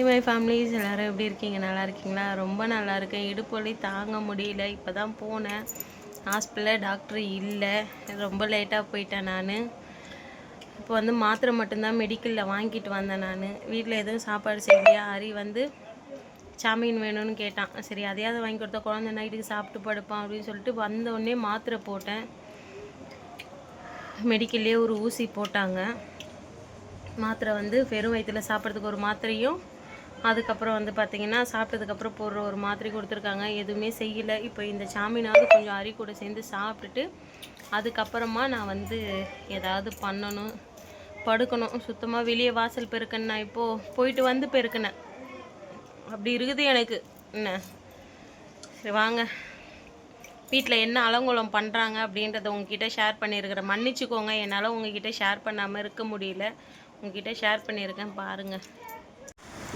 Hi my families எல்லோரும் எப்படி இருக்கீங்க? நல்லா இருக்கீங்களா? ரொம்ப நல்லா இருக்கேன். இடுப்பு வலி தாங்க முடியல. இப்போ தான் போனேன் ஹாஸ்பிட்டலில் டாக்டர் இல்லை. ரொம்ப லேட்டாக போயிட்டேன் நான். இப்போ வந்து மாத்திரை மட்டும்தான் மெடிக்கலில் வாங்கிட்டு வந்தேன் நான். வீட்டில் எதுவும் சாப்பாடு செய்யலையா? ஹரி வந்து சாமீன் வேணும்னு கேட்டான். சரி அதையாவது வாங்கி கொடுத்தா குழந்தை நைட்டுக்கு சாப்பிட்டு படுப்பான் அப்படின்னு சொல்லிட்டு வந்தோடனே மாத்திரை போட்டேன். மெடிக்கல்லே ஒரு ஊசி போட்டாங்க. மாத்திரை வந்து வெறும் வயிற்றில் சாப்பிட்றதுக்கு ஒரு மாத்திரையும் அதுக்கப்புறம் வந்து பார்த்திங்கன்னா சாப்பிட்டதுக்கப்புறம் போடுற ஒரு மாத்திரை கொடுத்துருக்காங்க. எதுவுமே செய்யலை. இப்போ இந்த சாமினாவது கொஞ்சம் அரி கூட சேர்ந்து சாப்பிட்டுட்டு அதுக்கப்புறமா நான் வந்து ஏதாவது பண்ணணும் படுக்கணும். சுத்தமாக வெளியே வாசல் பெருக்கணும் நான் இப்போது போயிட்டு வந்து பெருக்கினேன். அப்படி இருக்குது எனக்கு. என்ன? சரி வாங்க. வீட்டில் என்ன அலங்கோலம் பண்ணுறாங்க அப்படின்றத உங்ககிட்ட ஷேர் பண்ணியிருக்கிறேன். மன்னிச்சுக்கோங்க. என்னால் உங்ககிட்ட ஷேர் பண்ணாமல் இருக்க முடியல. உங்ககிட்ட ஷேர் பண்ணியிருக்கேன். பாருங்கள்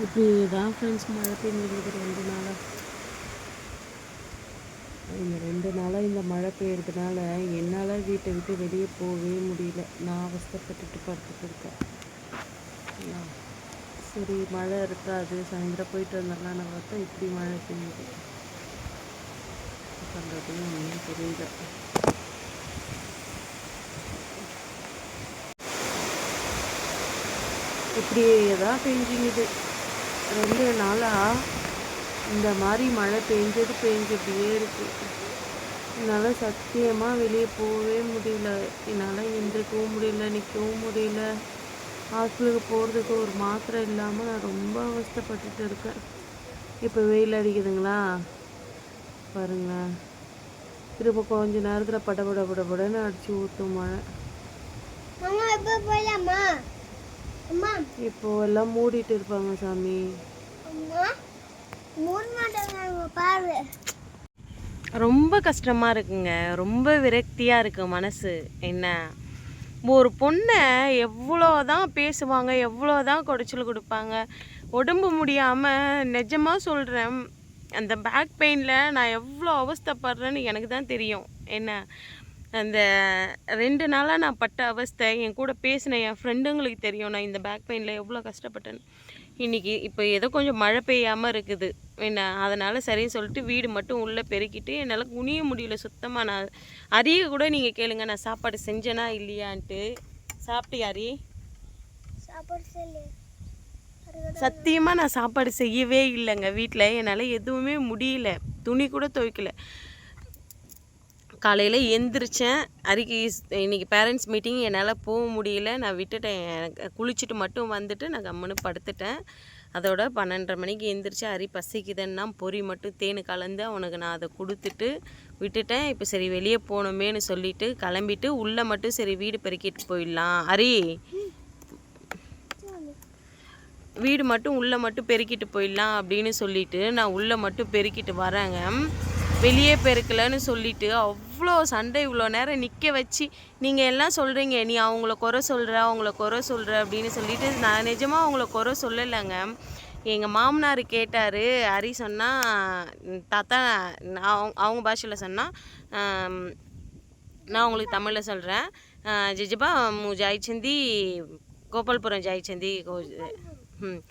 இப்படி தான் ஃப்ரெண்ட்ஸ் மழை பெய்யுது ரெண்டு நாளாக இந்த ரெண்டு நாளாக இந்த மழை பெய்யறதுனால என்னால் வீட்டை விட்டு வெளியே போகவே முடியல. நான் அவஸ்தைப்பட்டுட்டு படுத்துட்டு இருக்கேன். சரி மழை இருக்காது. சாயந்தரம் போயிட்டு வந்துடலான்னு பார்த்தா இப்படி மழை பெய்யுது. பண்ணுறதுன்னு ஒன்றும் புரியல இப்படியே தான் பெஞ்சிங்குது. ரெண்டு நாளாக இந்த மாதிரி மழை பெஞ்சது பெஞ்சபடியே இருக்குது என்னால் சத்தியமாக வெளியே போகவே முடியல. என்னால் எந்திரிக்கவும் முடியல நிற்கவும் முடியல. ஹாஸ்பிட்டலுக்கு போகிறதுக்கு ஒரு மாத்திரை இல்லாமல் நான் ரொம்ப அவஸ்தப்பட்டுட்டு இருக்கேன். இப்போ வெயில் அடிக்குதுங்களா? பாருங்களேன் திரும்ப கொஞ்ச நேரத்தில் பட பட பட படன்னு ஊற்றும் மழை இப்போ எல்லாம் மூடிட்டு இருப்பாங்க சாமி. அம்மா மூணு மாட்டாங்க பாரு. ரொம்ப கஷ்டமாக இருக்குங்க. ரொம்ப விரக்தியாக இருக்கு மனசு. என்ன? ஒரு பொண்ணை எவ்வளோ தான் பேசுவாங்க எவ்வளோ தான் குடைச்சல் கொடுப்பாங்க. உடம்பு முடியாமல் நிஜமாக சொல்கிறேன் அந்த பேக் பெயினில் நான் எவ்வளோ அவஸ்தைப்படுறேன்னு எனக்கு தான் தெரியும். என்ன? அந்த ரெண்டு நாளாக நான் பட்ட அவஸ்தை என் கூட பேசின என் ஃப்ரெண்டுங்களுக்கு தெரியும். நான் இந்த பேக் பெயினில் எவ்வளோ கஷ்டப்பட்டேன்னு. இன்றைக்கி இப்போ ஏதோ கொஞ்சம் மழை பெய்யாமல் இருக்குது. என்ன அதனால் சரின்னு சொல்லிட்டு வீடு மட்டும் உள்ளே பெருக்கிட்டு என்னால் குனிய முடியல சுத்தமாக நான் அரிய கூட நீங்கள் கேளுங்க. நான் சாப்பாடு செஞ்சேனா இல்லையான்ட்டு. சாப்பிட்டியா அரி சத்தியமாக நான் சாப்பாடு செய்யவே இல்லைங்க வீட்டில் என்னால் எதுவுமே முடியல. துணி கூட துவைக்கல. காலையில் எந்திரிச்சேன். அறிக்கை இன்னைக்கு பேரண்ட்ஸ் மீட்டிங் என்னால் போக முடியல. நான் விட்டுட்டேன். எனக்கு குளிச்சுட்டு மட்டும் வந்துட்டு நான் கம்முன்னு படுத்துட்டேன். அதோட பன்னெண்டரை மணிக்கு எந்திரிச்சு அரி பசிக்குதுன்னா பொறி மட்டும் தேன் கலந்து அவனுக்கு நான் அதை கொடுத்துட்டு விட்டுட்டேன். இப்போ சரி வெளியே போகணுமேன்னு சொல்லிட்டு கிளம்பிட்டு உள்ளே மட்டும் சரி வீடு பெருக்கிட்டு போயிடலாம். அரி வீடு மட்டும் உள்ளே மட்டும் பெருக்கிட்டு போயிடலாம் அப்படின்னு சொல்லிட்டு நான் உள்ளே மட்டும் பெருக்கிட்டு வரேங்க. வெளியே பெருக்கலைன்னு சொல்லிட்டு அவ்வளோ சண்டை இவ்வளோ நேரம் நிற்க வச்சு நீங்கள் எல்லாம் சொல்கிறீங்க நீ அவங்கள குறை சொல்கிற அவங்கள குறை சொல்கிற அப்படின்னு சொல்லிட்டு நான் நிஜமாக அவங்கள குறை சொல்லலைங்க. எங்கள் மாமனார் கேட்டார் ஹரி சொன்னால் தாத்தா அவங்க- அவங்க பாஷையில் சொன்னால் நான் உங்களுக்கு தமிழில் சொல்கிறேன் ஜிஜிபா மு ஜாய்ச்சந்தி கோபால்புரம் ஜாய்ச்சந்தி கோ ம்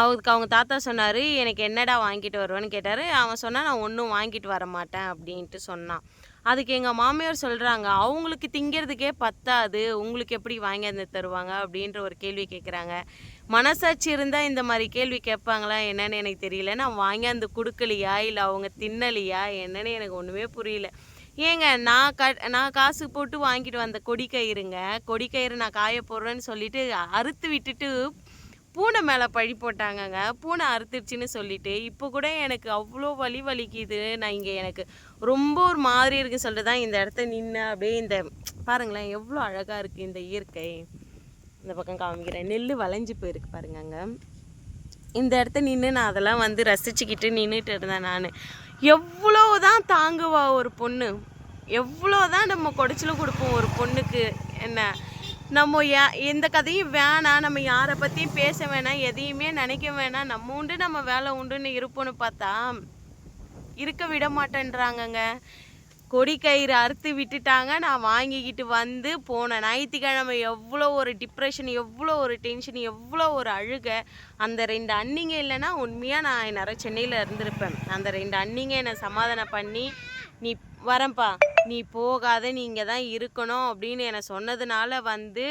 அவருக்கு அவங்க தாத்தா சொன்னார் எனக்கு என்னடா வாங்கிட்டு வருவேன்னு கேட்டார். அவன் சொன்னான் நான் ஒன்றும் வாங்கிட்டு வர மாட்டேன் அப்படின்ட்டு சொன்னான். அதுக்கு எங்கள் மாமியார் சொல்கிறாங்க அவங்களுக்கு திங்கிறதுக்கே பத்தாது. உங்களுக்கு எப்படி வாங்கி வந்து தருவாங்க? அப்படின்ற ஒரு கேள்வி கேட்குறாங்க மனசாட்சி இருந்தால் இந்த மாதிரி கேள்வி கேட்பாங்களா என்னன்னு எனக்கு தெரியல. நான் வாங்கியாந்து கொடுக்கலையா? இல்லை அவங்க தின்னலையா? என்னன்னு எனக்கு ஒன்றுமே புரியல. ஏங்க நான் க நான் காசு போட்டு வாங்கிட்டு வந்த கொடி கயிறுங்க கொடி கயிறு நான் காய போடுறேன்னு சொல்லிட்டு அறுத்து விட்டுட்டு பூனை மேலே பழி போட்டாங்கங்க. பூனை அறுத்துருச்சுன்னு சொல்லிட்டு இப்போ கூட எனக்கு அவ்வளோ வலி வலிக்குது. நான் இங்கே எனக்கு ரொம்ப ஒரு மாதிரி இருக்கு சொல்லிட்டு தான் இந்த இடத்த நின்று அப்படியே இந்த பாருங்களேன் எவ்வளோ அழகாக இருக்குது இந்த இயற்கை. இந்த பக்கம் காமிக்கிறேன். நெல் வளைஞ்சு போயிருக்கு பாருங்கங்க. இந்த இடத்த நின்று நான் அதெல்லாம் வந்து ரசிச்சுக்கிட்டு நின்றுட்டு இருந்தேன் நான். எவ்வளோ தான் தாங்குவா ஒரு பொண்ணு? எவ்வளோ தான் நம்ம குடைச்சலும் கொடுப்போம் ஒரு பொண்ணுக்கு? என்ன? நம்ம எந்த கதையும் வேணாம் நம்ம யாரை பற்றியும் பேச வேணாம் எதையுமே நினைக்க வேணாம் நம்ம உண்டு நம்ம வேலை உண்டுன்னு இருப்போம்னு பார்த்தா இருக்க விட மாட்டேன்றாங்கங்க. கொடி கயிறு அறுத்து விட்டுட்டாங்க. நான் வாங்கிக்கிட்டு வந்து போனேன் ஞாயிற்றுக்கிழமை எவ்வளோ ஒரு டிப்ரெஷன் எவ்வளோ ஒரு டென்ஷன் எவ்வளோ ஒரு அழுகை. அந்த ரெண்டு அண்ணிங்க இல்லைன்னா உண்மையாக நான் நிறைய சென்னையில் இருந்திருப்பேன். அந்த ரெண்டு அண்ணிங்க என்னை சமாதானம் பண்ணி நீ வரேன்ப்பா. நீ போகாத நீ இங்கே தான் இருக்கணும் அப்படின்னு என்னை சொன்னதுனால வந்து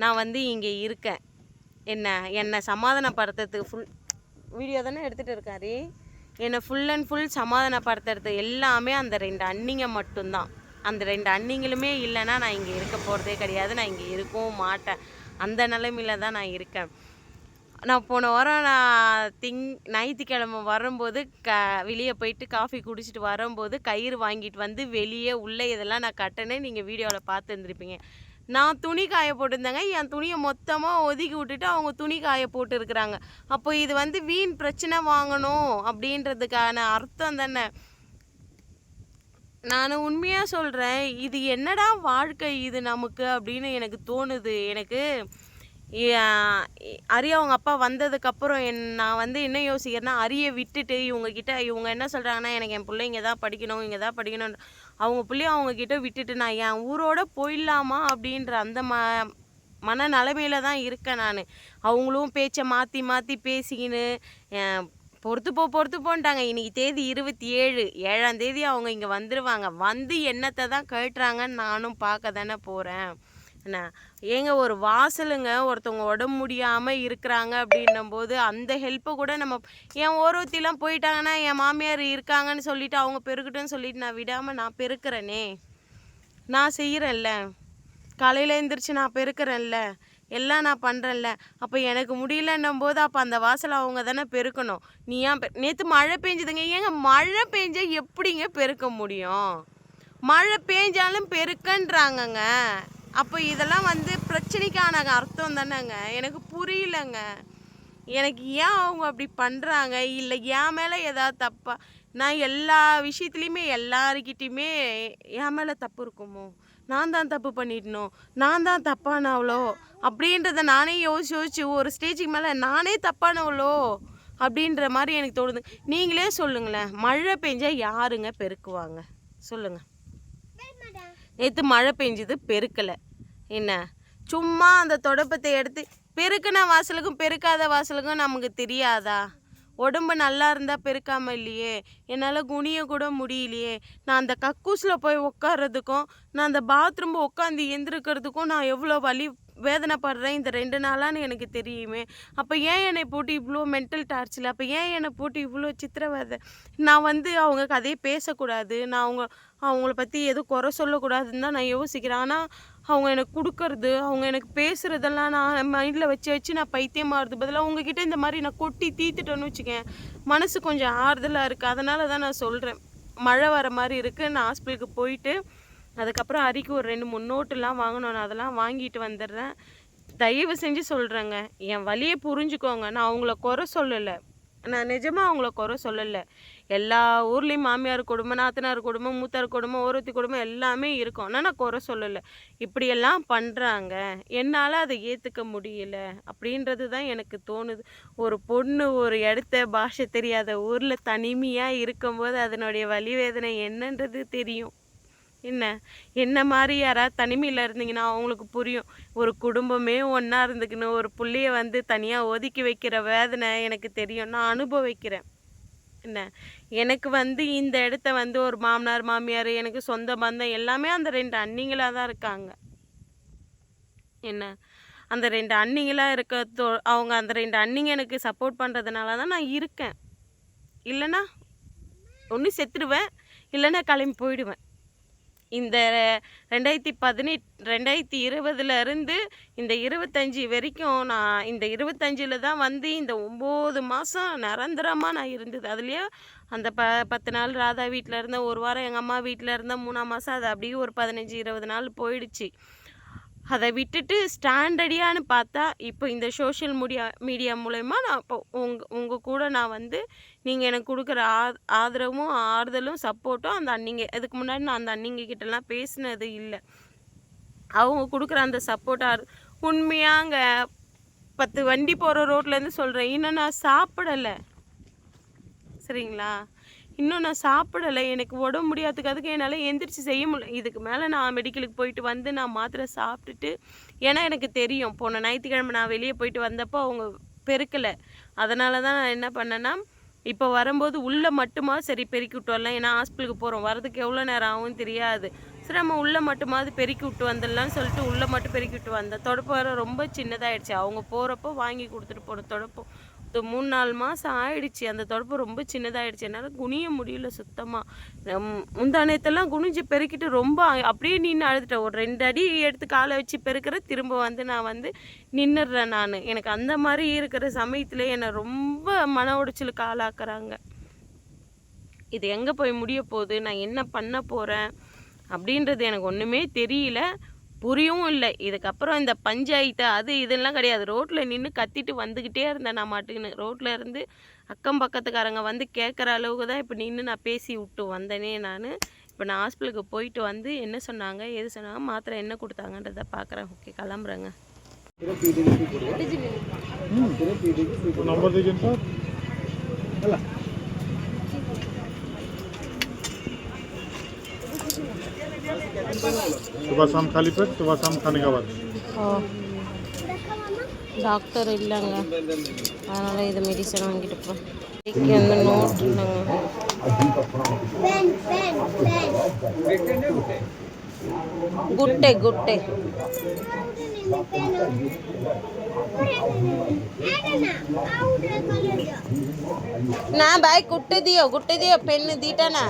நான் வந்து இங்கே இருக்கேன். என்ன என்னை சமாதானப்படுத்துறதுக்கு ஃபுல் வீடியோ தானே எடுத்துகிட்டு இருக்காரு? என்னை ஃபுல் அண்ட் ஃபுல் சமாதானப்படுத்துறது எல்லாமே அந்த ரெண்டு அண்ணிங்க மட்டும்தான். அந்த ரெண்டு அண்ணிங்களுமே இல்லைன்னா நான் இங்கே இருக்க போகிறதே கிடையாது. நான் இங்கே இருக்கவும் மாட்டேன். அந்த நிலைமையில தான் நான் இருக்கேன். நான் போன வாரம் நான் திங் ஞாயிற்றுக்கிழமை வரும்போது க வெளியே போயிட்டு காஃபி குடிச்சிட்டு வரும்போது கயிறு வாங்கிட்டு வந்து வெளியே உள்ளே இதெல்லாம் நான் கட்டினேன் நீங்கள் வீடியோவில் பார்த்துருந்துருப்பீங்க நான் துணி காய போட்டிருந்தேங்க. என் துணியை மொத்தமாக ஒதுக்கி விட்டுட்டு அவங்க துணி காய போட்டுருக்குறாங்க. அப்போ இது வந்து வீண் பிரச்சனை வாங்கணும் அப்படின்றதுக்கான அர்த்தம் தானே. நான் உண்மையாக சொல்கிறேன் இது என்னடா வாழ்க்கை இது நமக்கு அப்படின்னு எனக்கு தோணுது. எனக்கு அரிய அவங்க அப்பா வந்ததுக்கப்புறம் என் நான் வந்து என்ன யோசிக்கிறேன்னா அரியை விட்டுட்டு இவங்கக்கிட்ட இவங்க என்ன சொல்கிறாங்கன்னா எனக்கு என் பிள்ளை தான் படிக்கணும் இங்கே தான் படிக்கணும் அவங்க பிள்ளைய அவங்கக்கிட்ட விட்டுட்டு நான் என் ஊரோட போயிடலாமா அப்படின்ற அந்த ம மன நிலமையில தான் இருக்கேன் நான். அவங்களும் பேச்சை மாற்றி மாற்றி பேசிக்கின்னு பொறுத்து போ பொறுத்து போன்ட்டாங்க. இன்றைக்கி தேதி இருபத்தி ஏழு ஏழாம் தேதி அவங்க இங்கே வந்துடுவாங்க வந்து என்னத்தை தான் கேட்டுறாங்கன்னு நானும் பார்க்க தானே போகிறேன் என்ன? ஏங்க ஒரு வாசலுங்க ஒருத்தவங்க உடம்பு முடியாமல் இருக்கிறாங்க அப்படின்னும் போது அந்த ஹெல்ப்பை கூட நம்ம என் ஒருத்திலாம் போயிட்டாங்கன்னா என் மாமியார் இருக்காங்கன்னு சொல்லிட்டு அவங்க பெருக்கட்டும்னு சொல்லிட்டு நான் விடாமல் நான் பெருக்கிறேனே. நான் செய்கிறேன்ல காலையில் எழுந்திரிச்சு நான் பெருக்கிறேன்ல. எல்லாம் நான் பண்ணுறேன்ல அப்போ எனக்கு முடியலன்னும் போது அப்போ அந்த வாசலை அவங்க தானே பெருக்கணும். நீ ஏன் நேற்று மழை பெஞ்சுதுங்க. ஏங்க மழை பெஞ்சால் எப்படிங்க பெருக்க முடியும்? மழை பெஞ்சாலும் பெருக்கன்றாங்கங்க. அப்போ இதெல்லாம் வந்து பிரச்சனைக்கான அர்த்தம் தானேங்க. எனக்கு புரியலங்க. எனக்கு ஏன் அவங்க அப்படி பண்ணுறாங்க இல்லை என் மேலே ஏதாவது தப்பா? நான் எல்லா விஷயத்துலையுமே எல்லாருக்கிட்டேயுமே என் மேலே தப்பு இருக்குமோ? நான் தான் தப்பு பண்ணிடணும். நான் தான் தப்பானவளோ? அப்படின்றத நானே யோசிச்சு யோசிச்சு ஒரு ஸ்டேஜுக்கு மேலே நானே தப்பானவளோ? அப்படின்ற மாதிரி எனக்கு தோணுது. நீங்களே சொல்லுங்களேன். மழை பெஞ்சா யாருங்க பெருக்குவாங்க? சொல்லுங்கள் நேற்று மழை பெஞ்சுது பெருக்கலை. என்ன? சும்மா அந்த தொடப்பத்தை எடுத்து பெருக்கின வாசலுக்கும் பெருக்காத வாசலுக்கும் நமக்கு தெரியாதா? உடம்பு நல்லா இருந்தால் பெருக்காம இல்லையே. என்னால் குனிய கூட முடியலையே. நான் அந்த கக்கூஸில் போய் உட்கார்றதுக்கும் நான் அந்த பாத்ரூம் உட்காந்து எந்திருக்கிறதுக்கும் நான் எவ்வளோ வலி வேதனைப்படுறேன் இந்த ரெண்டு நாளான்னு எனக்கு தெரியுமே. அப்போ ஏன் என்னை போட்டு இவ்வளோ மென்டல் டார்ச்சில் அப்போ ஏன் என்னை போட்டு இவ்வளோ சித்திரவதை? நான் வந்து அவங்க கதையை பேசக்கூடாது. நான் அவங்க அவங்கள பற்றி எதுவும் குறை சொல்லக்கூடாதுன்னு தான் நான் யோசிக்கிறேன். ஆனால் அவங்க எனக்கு கொடுக்கறது அவங்க எனக்கு பேசுகிறதெல்லாம் நான் மைண்டில் வச்சு வச்சு நான் பைத்தியமாகிறது பதிலாக உங்ககிட்ட இந்த மாதிரி நான் கொட்டி தீத்துட்டேன்னு வச்சுக்கேன். மனசு கொஞ்சம் ஆறுதலாக இருக்குது அதனால தான் நான் சொல்கிறேன் மழை வர மாதிரி இருக்குது நான் ஹாஸ்பிட்டலுக்கு போயிட்டு அதுக்கப்புறம் அரிக்கு ஒரு ரெண்டு மூணு நோட்டுலாம் வாங்கணும். நான் அதெல்லாம் வாங்கிட்டு வந்துடுறேன். தயவு செஞ்சு சொல்கிறேங்க என் வலியை புரிஞ்சுக்கோங்க. நான் அவங்கள குறை சொல்லலை. நான் நிஜமாக அவங்கள குறை சொல்லலை. எல்லா ஊர்லேயும் மாமியார் குடும்பம் நாத்தனார் குடும்பம் மூத்தார் குடும்பம் ஓரத்தி குடும்பம் எல்லாமே இருக்கும். ஆனால் நான் குறை சொல்லலை. இப்படியெல்லாம் பண்ணுறாங்க என்னால் அதை ஏற்றுக்க முடியல. அப்படின்றது தான் எனக்கு தோணுது. ஒரு பொண்ணு ஒரு இடத்த பாஷை தெரியாத ஊரில் தனிமையாக இருக்கும்போது அதனுடைய வலி வேதனை என்னன்றது தெரியும். என்ன? என்ன மாதிரி யாராவது தனிமையில் இருந்தீங்கன்னா அவங்களுக்கு புரியும். ஒரு குடும்பமே ஒன்றா இருந்துக்கணும் ஒரு பிள்ளைய வந்து தனியாக ஒதுக்கி வைக்கிற வேதனை எனக்கு தெரியும். நான் அனுபவிக்கிறேன். என்ன? எனக்கு வந்து இந்த இடத்த வந்து ஒரு மாமனார் மாமியார் எனக்கு சொந்த பந்தம் எல்லாமே அந்த ரெண்டு அண்ணிங்களாக தான் இருக்காங்க. என்ன? அந்த ரெண்டு அண்ணிங்களாக இருக்க அவங்க அந்த ரெண்டு அண்ணிங்க எனக்கு சப்போர்ட் பண்ணுறதுனால தான் நான் இருக்கேன். இல்லைன்னா ஒன்று செத்துடுவேன் இல்லைன்னா கிளம்பி போயிடுவேன். இந்த ரெண்டாயிரத்தி பதினெட் ரெண்டாயிரத்தி இருபதுலேருந்து இந்த இருபத்தஞ்சி வரைக்கும் நான் இந்த இருபத்தஞ்சில் தான் வந்து இந்த ஒம்பது மாதம் நிரந்தரமாக நான் இருந்தது. அதுலேயே அந்த ப பத்து நாள் ராதா வீட்டில் இருந்தேன் ஒரு வாரம் எங்கள் அம்மா வீட்டில் இருந்தேன் மூணாம் மாதம் அது அப்படியே ஒரு பதினஞ்சு இருபது நாள் போயிடுச்சு. அதை விட்டுட்டு ஸ்டாண்டர்டியான்னு பார்த்தா இப்போ இந்த சோஷியல் மீடியா மீடியா மூலயமா நான் இப்போ உங்கள் உங்கள் கூட நான் வந்து நீங்கள் எனக்கு கொடுக்குற ஆ ஆதரவும் ஆறுதலும் சப்போர்ட்டும் அந்த அன்னிங்க இதுக்கு முன்னாடி நான் அந்த அண்ணிங்க கிட்டலாம் பேசினது இல்லை. அவங்க கொடுக்குற அந்த சப்போர்ட்டாக உண்மையாங்க பத்து வண்டி போகிற ரோட்லேருந்து சொல்கிறேன் இன்னும் நான் சாப்பிடலை. சரிங்களா? இன்னும் நான் சாப்பிடலை. எனக்கு உடம்பு முடியாதுக்கு அதுக்கு என்னால் எந்திரிச்சு செய்ய முடியல. இதுக்கு மேலே நான் மெடிக்கலுக்கு போயிட்டு வந்து நான் மாத்திரை சாப்பிட்டுட்டு ஏன்னா எனக்கு தெரியும் போன ஞாயிற்றுக்கிழமை நான் வெளியே போயிட்டு வந்தப்போ அவங்க பெருக்கலை. அதனால தான் நான் என்ன பண்ணேன்னா இப்போ வரும்போது உள்ளே மட்டுமா சரி பெருக்கி விட்டு வரலாம். ஏன்னா ஹாஸ்பிட்டலுக்கு போகிறோம் வரதுக்கு எவ்வளோ நேரம் ஆகும் தெரியாது. சரி நம்ம உள்ளே மட்டுமாவது பெருக்கி விட்டு வந்துடலாம்னு சொல்லிட்டு உள்ளே மட்டும் பெருக்கி விட்டு வந்தேன். தொடப்பு வர ரொம்ப சின்னதாகிடுச்சு அவங்க போகிறப்போ வாங்கி கொடுத்துட்டு போன தொடப்பு இது மூணு நாலு மாதம் ஆயிடுச்சு. அந்த தொடப்பு ரொம்ப சின்னதாகிடுச்சு என்னால் குனிய முடியல சுத்தமாக முந்தானயத்தெல்லாம் குனிஞ்சு பெருக்கிட்டு ரொம்ப அப்படியே நின்று அழுதுட்டேன். ஒரு ரெண்டு அடி எடுத்து காலை வச்சு பெருக்கிற திரும்ப வந்து நான் வந்து நின்றுடுறேன் நான். எனக்கு அந்த மாதிரி இருக்கிற சமயத்தில் என்னை ரொம்ப மன உடைச்சலுக்கு ஆளாக்குறாங்க. இது எங்கே போய் முடிய போகுது? நான் என்ன பண்ண போகிறேன் அப்படின்றது எனக்கு ஒன்றுமே தெரியல. புரியவும் இல்லை. இதுக்கப்புறம் இந்த பஞ்சாயத்து அது இதெல்லாம் கிடையாது. ரோட்டில் நின்று கத்திட்டு வந்துக்கிட்டே இருந்தேன் நான் மாட்டுக்குன்னு. ரோட்டில் இருந்து அக்கம் பக்கத்துக்காரங்க வந்து கேட்குற அளவுக்கு தான் இப்போ நின்று நான் பேசி விட்டு வந்தேனே நான். இப்போ நான் ஹாஸ்பிட்டலுக்கு போயிட்டு வந்து என்ன சொன்னாங்க எது சொன்னாங்க மாத்திரை என்ன கொடுத்தாங்கன்றதை பார்க்குறேன் ஓகே கிளம்புறேங்க. நம்ம சுபாசாம் காலிபேட் சுபாசாம் கனிகாபாத் டாக்டர் இல்லைங்க. அதனால் இது மெடிசன் வாங்கிட்டு போகிறேன் இன்னைக்கு வந்து நோட் இல்லைங்க. குட்டை குட்டை. ના ભાઈ ગુટ્ટે દિયો ગુટ્ટે દિયો પેન દીટા ના